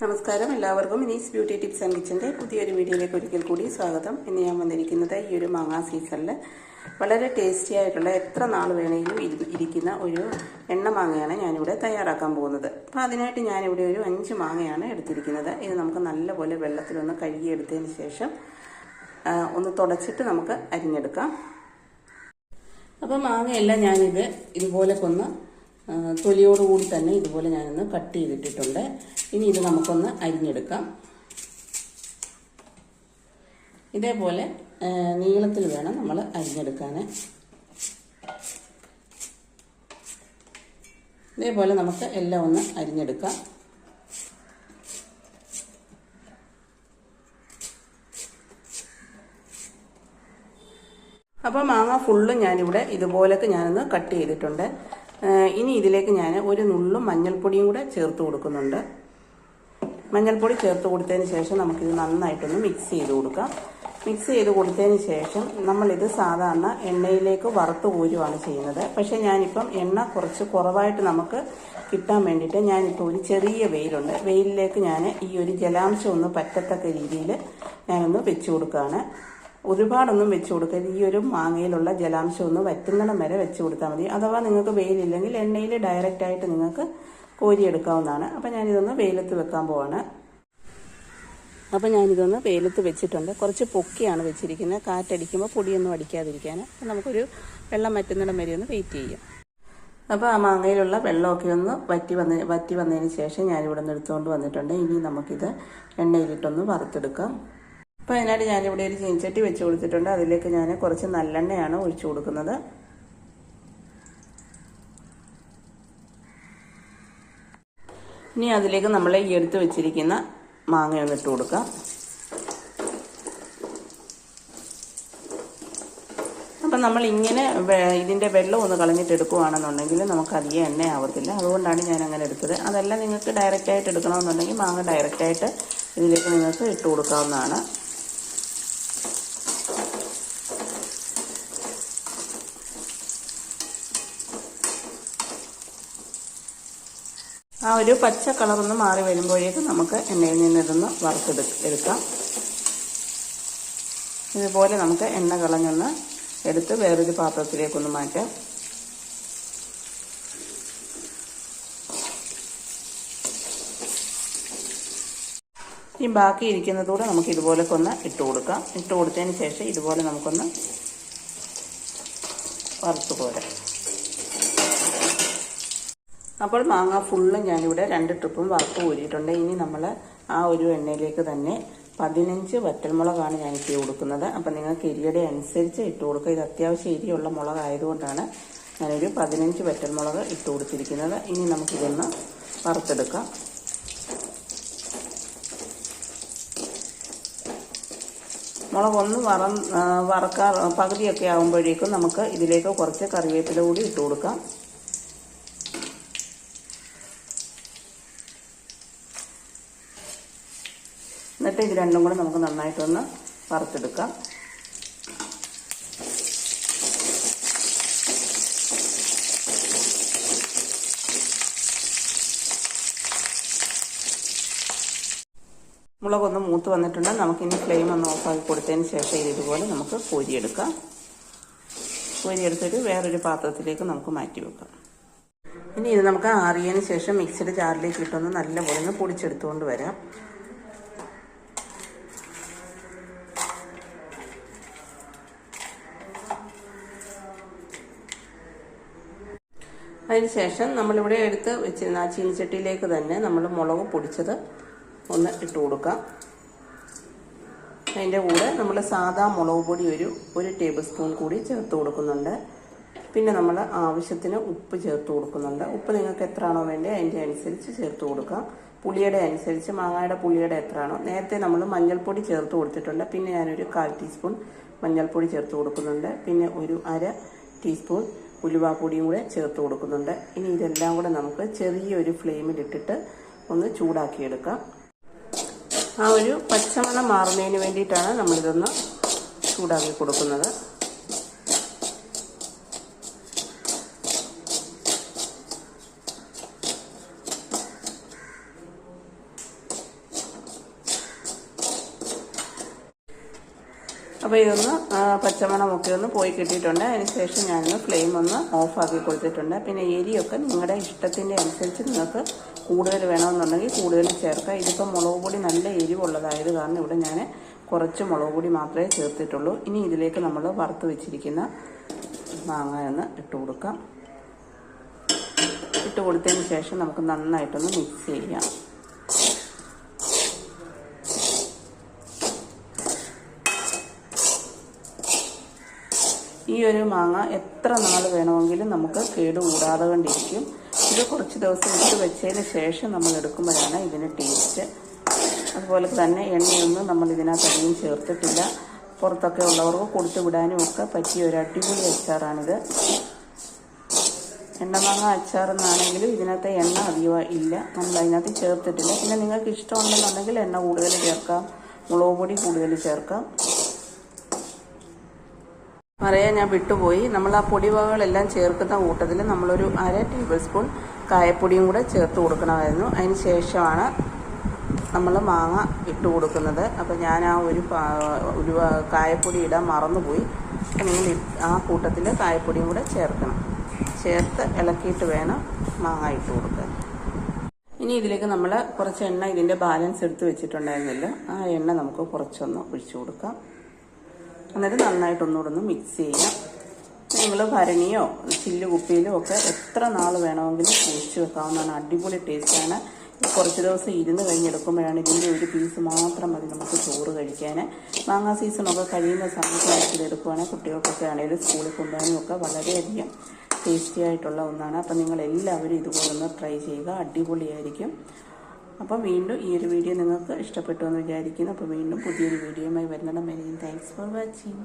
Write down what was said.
നമസ്കാരം. എല്ലാവർക്കും ഇനീസ് ബ്യൂട്ടി ടിപ്സ് ആൻഡ് കിച്ചന്റെ പുതിയൊരു വീഡിയോയിലേക്ക് ഒരിക്കൽ കൂടി സ്വാഗതം. ഇന്ന് ഞാൻ വന്നിരിക്കുന്നത് ഈ ഒരു മാങ്ങാ സീസണിൽ വളരെ ടേസ്റ്റി ആയിട്ടുള്ള എത്ര നാൾ വേണമെങ്കിലും ഇരിക്കുന്ന ഒരു എണ്ണ മാങ്ങയാണ് ഞാനിവിടെ തയ്യാറാക്കാൻ പോകുന്നത്. അപ്പോൾ അതിനായിട്ട് ഞാനിവിടെ ഒരു അഞ്ച് മാങ്ങയാണ് എടുത്തിരിക്കുന്നത്. ഇത് നമുക്ക് നല്ലപോലെ വെള്ളത്തിലൊന്ന് കഴുകിയെടുത്തതിന് ശേഷം ഒന്ന് തുടച്ചിട്ട് നമുക്ക് അരിഞ്ഞെടുക്കാം. അപ്പോൾ മാങ്ങയെല്ലാം ഞാനിത് ഇതുപോലെ കൊന്ന് തൊലിയോടുകൂടി തന്നെ ഇതുപോലെ ഞാനൊന്ന് കട്ട് ചെയ്തിട്ടിട്ടുണ്ട്. ഇനി ഇത് നമുക്കൊന്ന് അരിഞ്ഞെടുക്കാം. ഇതേപോലെ നീളത്തിൽ വേണം നമ്മൾ അരിഞ്ഞെടുക്കാൻ ഇതേപോലെ നമുക്ക് എല്ലാം ഒന്ന് അരിഞ്ഞെടുക്കാം. അപ്പോൾ മാങ്ങ ഫുള്ളും ഞാനിവിടെ ഇതുപോലൊക്കെ ഞാനൊന്ന് കട്ട് ചെയ്തിട്ടുണ്ട്. ഇനി ഇതിലേക്ക് ഞാൻ ഒരു നുള്ളും മഞ്ഞൾപ്പൊടിയും കൂടെ ചേർത്ത് കൊടുക്കുന്നുണ്ട്. മഞ്ഞൾപ്പൊടി ചേർത്ത് കൊടുത്തതിന് ശേഷം നമുക്കിത് നന്നായിട്ടൊന്ന് മിക്സ് ചെയ്ത് കൊടുക്കാം. മിക്സ് ചെയ്ത് കൊടുത്തതിന് ശേഷം നമ്മളിത് സാധാരണ എണ്ണയിലേക്ക് വറുത്ത് കോരുവാണ് ചെയ്യുന്നത്. പക്ഷേ ഞാനിപ്പം എണ്ണ കുറച്ച് കുറവായിട്ട് നമുക്ക് കിട്ടാൻ വേണ്ടിയിട്ട് ഞാനിപ്പോൾ ഒരു ചെറിയ വെയിലുണ്ട്. വെയിലിലേക്ക് ഞാൻ ഈ ഒരു ജലാംശം ഒന്ന് പറ്റത്തക്ക രീതിയിൽ ഞാനൊന്ന് വെച്ച് കൊടുക്കുകയാണ് ഒരുപാടൊന്നും വെച്ച് കൊടുക്കരുത്. ഈ ഒരു മാങ്ങയിലുള്ള ജലാംശം ഒന്ന് വറ്റുന്നിടം വരെ വെച്ച് കൊടുത്താൽ മതി. അഥവാ നിങ്ങൾക്ക് വെയിലില്ലെങ്കിൽ എണ്ണയിൽ ഡയറക്റ്റായിട്ട് നിങ്ങൾക്ക് കോരിയെടുക്കാവുന്നതാണ്. അപ്പം ഞാനിതൊന്ന് വെയിലത്ത് വെക്കാൻ പോവാണ്. അപ്പം ഞാനിതൊന്ന് വെയിലത്ത് വെച്ചിട്ടുണ്ട്. കുറച്ച് പൊക്കിയാണ് വെച്ചിരിക്കുന്നത്. കാറ്റടിക്കുമ്പോൾ പൊടിയൊന്നും അടിക്കാതിരിക്കാൻ അപ്പം നമുക്കൊരു വെള്ളം വറ്റുന്നിടം വരെ ഒന്ന് വെയിറ്റ് ചെയ്യാം. അപ്പോൾ ആ മാങ്ങയിലുള്ള വെള്ളമൊക്കെ ഒന്ന് വറ്റി വന്ന് വറ്റി വന്നതിന് ശേഷം ഞാനിവിടെ നിന്ന് എടുത്തുകൊണ്ട് വന്നിട്ടുണ്ട്. ഇനി നമുക്കിത് എണ്ണയിലിട്ടൊന്ന് വറുത്തെടുക്കാം. അപ്പോൾ അതിനായിട്ട് ഞാനിവിടെ ഒരു ചീൻചട്ടി വെച്ച് കൊടുത്തിട്ടുണ്ട്. അതിലേക്ക് ഞാൻ കുറച്ച് നല്ലെണ്ണയാണ് ഒഴിച്ചു കൊടുക്കുന്നത്. ഇനി അതിലേക്ക് നമ്മൾ ഈ എടുത്ത് വെച്ചിരിക്കുന്ന മാങ്ങ ഒന്ന് ഇട്ട് കൊടുക്കാം. അപ്പം നമ്മൾ ഇങ്ങനെ ഇതിന്റെ വെള്ളം ഒന്ന് കളഞ്ഞിട്ട് എടുക്കുകയാണെന്നുണ്ടെങ്കിൽ നമുക്ക് അധികം എണ്ണ ആവത്തില്ല. അതുകൊണ്ടാണ് ഞാൻ അങ്ങനെ എടുത്തത്. അതല്ല നിങ്ങൾക്ക് ഡയറക്റ്റായിട്ട് എടുക്കണമെന്നുണ്ടെങ്കിൽ മാങ്ങ ഡയറക്റ്റായിട്ട് ഇതിലേക്ക് നിങ്ങൾക്ക് ഇട്ട് കൊടുക്കാവുന്നതാണ്. ആ ഒരു പച്ച കളറൊന്ന് മാറി വരുമ്പോഴേക്കും നമുക്ക് എണ്ണയിൽ നിന്ന് ഇതൊന്ന് വറുത്തെടു എടുക്കാം. ഇതുപോലെ നമുക്ക് എണ്ണ കളഞ്ഞൊന്ന് എടുത്ത് വേറൊരു പാത്രത്തിലേക്കൊന്ന് മാറ്റാം. ഈ ബാക്കി ഇരിക്കുന്നതൂടെ നമുക്ക് ഇതുപോലൊക്കെ ഒന്ന് ഇട്ട് കൊടുക്കാം. ഇട്ട് കൊടുത്തതിന് ശേഷം ഇതുപോലെ നമുക്കൊന്ന് വറുത്ത് പോരാം അപ്പോൾ മാങ്ങ ഫുള്ളും ഞാനിവിടെ രണ്ട് ട്രിപ്പും വറുത്ത് ഊരിയിട്ടുണ്ട്. ഇനി നമ്മൾ ആ ഒരു എണ്ണയിലേക്ക് തന്നെ പതിനഞ്ച് വറ്റൽമുളകാണ് ഞാൻ ഇട്ട് കൊടുക്കുന്നത്. അപ്പം നിങ്ങൾക്ക് എരിയുടെ അനുസരിച്ച് ഇട്ട് കൊടുക്കുക. ഇത് അത്യാവശ്യം എരിയുള്ള മുളകായതുകൊണ്ടാണ് ഞാനൊരു പതിനഞ്ച് വറ്റൽമുളക് ഇട്ട് കൊടുത്തിരിക്കുന്നത്. ഇനി നമുക്കിതൊന്ന് വറുത്തെടുക്കാം. മുളക് ഒന്ന് വറ വറക്കാ പകുതിയൊക്കെ ആകുമ്പോഴേക്കും നമുക്ക് ഇതിലേക്ക് കുറച്ച് കറിവേപ്പില കൂടി ഇട്ട് കൊടുക്കാം. എന്നിട്ട് ഇത് രണ്ടും കൂടെ നമുക്ക് നന്നായിട്ടൊന്ന് വറുത്തെടുക്കാം. മുളകൊന്ന് മൂത്ത് വന്നിട്ടുണ്ട്. നമുക്കിനി ഫ്ലെയിം ഒന്ന് ഓഫാക്കി കൊടുത്തതിന് ശേഷം ഇത് ഇതുപോലെ നമുക്ക് കോരിയെടുക്കാം. കോരിയെടുത്തിട്ട് വേറൊരു പാത്രത്തിലേക്ക് നമുക്ക് മാറ്റി വെക്കാം. ഇനി ഇത് നമുക്ക് ആറിയതിന് ശേഷം മിക്സിയുടെ ജാറിലേക്ക് ഇട്ടൊന്ന് നല്ലപോലെ ഒന്ന് പൊടിച്ചെടുത്തുകൊണ്ട് വരാം. അതിനുശേഷം നമ്മളിവിടെ എടുത്ത് വെച്ചിരുന്ന ആ ചീനിച്ചട്ടിയിലേക്ക് തന്നെ നമ്മൾ മുളക് പൊടിച്ചത് ഒന്ന് ഇട്ട് കൊടുക്കാം. അതിന്റെ കൂടെ നമ്മൾ സാധാ മുളക് പൊടി ഒരു ഒരു ടേബിൾ സ്പൂൺ കൂടി ചേർത്ത് കൊടുക്കുന്നുണ്ട്. പിന്നെ നമ്മൾ ആവശ്യത്തിന് ഉപ്പ് ചേർത്ത് കൊടുക്കുന്നുണ്ട്. ഉപ്പ് നിങ്ങൾക്ക് എത്രയാണോ വേണ്ടത് അതിന്റെ അനുസരിച്ച് ചേർത്ത് കൊടുക്കാം. പുളിയുടെ അനുസരിച്ച് മാങ്ങയുടെ പുളിയുടെ എത്രയാണോ. നേരത്തെ നമ്മൾ മഞ്ഞൾപ്പൊടി ചേർത്ത് കൊടുത്തിട്ടുണ്ട്. പിന്നെ ഞാനൊരു കാൽ ടീസ്പൂൺ മഞ്ഞൾപ്പൊടി ചേർത്ത് കൊടുക്കുന്നുണ്ട്. പിന്നെ ഒരു അര ടീസ്പൂൺ ഉലുവാപ്പൊടിയും കൂടെ ചേർത്ത് കൊടുക്കുന്നുണ്ട്. ഇനി ഇതെല്ലാം കൂടെ നമുക്ക് ചെറിയൊരു ഫ്ലെയിമിലിട്ടിട്ട് ഒന്ന് ചൂടാക്കിയെടുക്കാം. ആ ഒരു പച്ചമണം മാറുന്നതിന് വേണ്ടിയിട്ടാണ് നമ്മളിതൊന്ന് ചൂടാക്കി കൊടുക്കുന്നത്. അപ്പോൾ ഇതൊന്ന് പച്ചമണമൊക്കെ ഒന്ന് പോയി കിട്ടിയിട്ടുണ്ട്. അതിന് ശേഷം ഞാനൊന്ന് ഫ്ലെയിം ഒന്ന് ഓഫാക്കി കൊടുത്തിട്ടുണ്ട്. പിന്നെ എരിയൊക്കെ നിങ്ങളുടെ ഇഷ്ടത്തിന്റെ അനുസരിച്ച് നിങ്ങൾക്ക് കൂടുതൽ വേണമെന്നുണ്ടെങ്കിൽ കൂടുതൽ ചേർക്കാം. ഇതിപ്പോൾ മുളക് പൊടി നല്ല എരിവുള്ളതായത് കാരണം ഇവിടെ ഞാൻ കുറച്ച് മുളക് പൊടി മാത്രമേ ചേർത്തിട്ടുള്ളൂ. ഇനി ഇതിലേക്ക് നമ്മൾ വറുത്ത് വെച്ചിരിക്കുന്ന മാങ്ങ ഒന്ന് ഇട്ട് കൊടുക്കാം. ഇട്ട് കൊടുത്തതിന് ശേഷം നമുക്ക് നന്നായിട്ടൊന്ന് മിക്സ് ചെയ്യാം. ഈ ഒരു മാങ്ങ എത്ര നാൾ വേണമെങ്കിലും നമുക്ക് കേടുകൂടാതെ കൊണ്ടിരിക്കും. ഇത് കുറച്ച് ദിവസം ഇട്ട് വെച്ചതിന് ശേഷം നമ്മൾ എടുക്കുമ്പോഴാണ് ഇതിന് ടേസ്റ്റ് അതുപോലെ തന്നെ എണ്ണയൊന്നും നമ്മൾ ഇതിനകത്ത് അധികം ചേർത്തിട്ടില്ല. പുറത്തൊക്കെ ഉള്ളവർക്ക് കൊടുത്തു വിടാനും ഒക്കെ പറ്റിയ ഒരു അടിപൊളി അച്ചാറാണിത്. എണ്ണമാങ്ങ അച്ചാർ എന്നാണെങ്കിലും ഇതിനകത്ത് എണ്ണ അധികം ഇല്ല. നമ്മൾ അതിനകത്ത് ചേർത്തിട്ടില്ല. പിന്നെ നിങ്ങൾക്ക് ഇഷ്ടമുണ്ടെന്നുണ്ടെങ്കിൽ എണ്ണ കൂടുതൽ ചേർക്കാം. മുളക് പൊടി കൂടുതൽ ചേർക്കാം. പറയാൻ ഞാൻ വിട്ടുപോയി. നമ്മൾ ആ പൊടിവകകളെല്ലാം ചേർക്കുന്ന കൂട്ടത്തിൽ നമ്മളൊരു അര ടേബിൾ സ്പൂൺ കായപ്പൊടിയും കൂടെ ചേർത്ത് കൊടുക്കണമായിരുന്നു. അതിന് ശേഷമാണ് നമ്മൾ മാങ്ങ ഇട്ട് കൊടുക്കുന്നത്. അപ്പോൾ ഞാൻ ആ ഒരു ഒരു കായപ്പൊടി ഇടാൻ മറന്നുപോയി. അപ്പോൾ നിങ്ങൾ ആ കൂട്ടത്തിൽ കായപ്പൊടിയും കൂടെ ചേർക്കണം. ചേർത്ത് ഇളക്കിയിട്ട് വേണം മാങ്ങ ഇട്ട് കൊടുക്കാൻ. ഇനി ഇതിലേക്ക് നമ്മൾ കുറച്ച് എണ്ണ ഇതിന്റെ ബാലൻസ് എടുത്ത് വെച്ചിട്ടുണ്ടായിരുന്നില്ല. ആ എണ്ണ നമുക്ക് കുറച്ചൊന്ന് ഒഴിച്ചു കൊടുക്കാം. എന്നിട്ട് നന്നായിട്ട് ഒന്നുകൂടെ ഒന്ന് മിക്സ് ചെയ്യാം. നിങ്ങൾ ഭരണിയോ ചില്ല് കുപ്പിയിലോ ഒക്കെ എത്ര നാൾ വേണമെങ്കിലും സൂക്ഷിച്ച് വെക്കാവുന്നതാണ്. അടിപൊളി ടേസ്റ്റാണ് കുറച്ച് ദിവസം ഇരുന്ന് കഴിഞ്ഞെടുക്കുമ്പോഴാണ് ഇതിന്റെ ഒരു പീസ് മാത്രം മതി നമുക്ക് ചോറ് കഴിക്കാൻ മാങ്ങാ സീസണൊക്കെ കഴിയുന്ന സമയത്ത് ഇത് എടുക്കുവാണെങ്കിൽ കുട്ടികൾക്കൊക്കെ ആണെങ്കിലും സ്കൂളിൽ കൊണ്ടുപോകാനും ഒക്കെ വളരെയധികം ടേസ്റ്റി ആയിട്ടുള്ള ഒന്നാണ്. അപ്പം നിങ്ങൾ എല്ലാവരും ഇതുപോലൊന്ന് ട്രൈ ചെയ്യുക. അടിപൊളിയായിരിക്കും. അപ്പോൾ വീണ്ടും ഈ ഒരു വീഡിയോ നിങ്ങൾക്ക് ഇഷ്ടപ്പെട്ടു എന്ന് വിചാരിക്കുന്നു. അപ്പോൾ വീണ്ടും പുതിയൊരു വീഡിയോയുമായി വരുന്നിടം വരെയും താങ്ക്സ് ഫോർ വാച്ചിങ്